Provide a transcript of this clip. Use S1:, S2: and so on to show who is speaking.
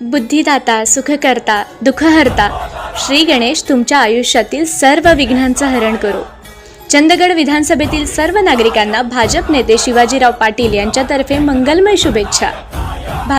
S1: बुद्धिदाता सुखकर्ता दुःखहर्ता श्री गणेश तुमच्या आयुष्यातील सर्व विघ्नांचं हरण करो. चंदगड विधानसभेतील सर्व नागरिकांना भाजप नेते शिवाजीराव पाटील यांच्यातर्फे मंगलमय शुभेच्छा. भा...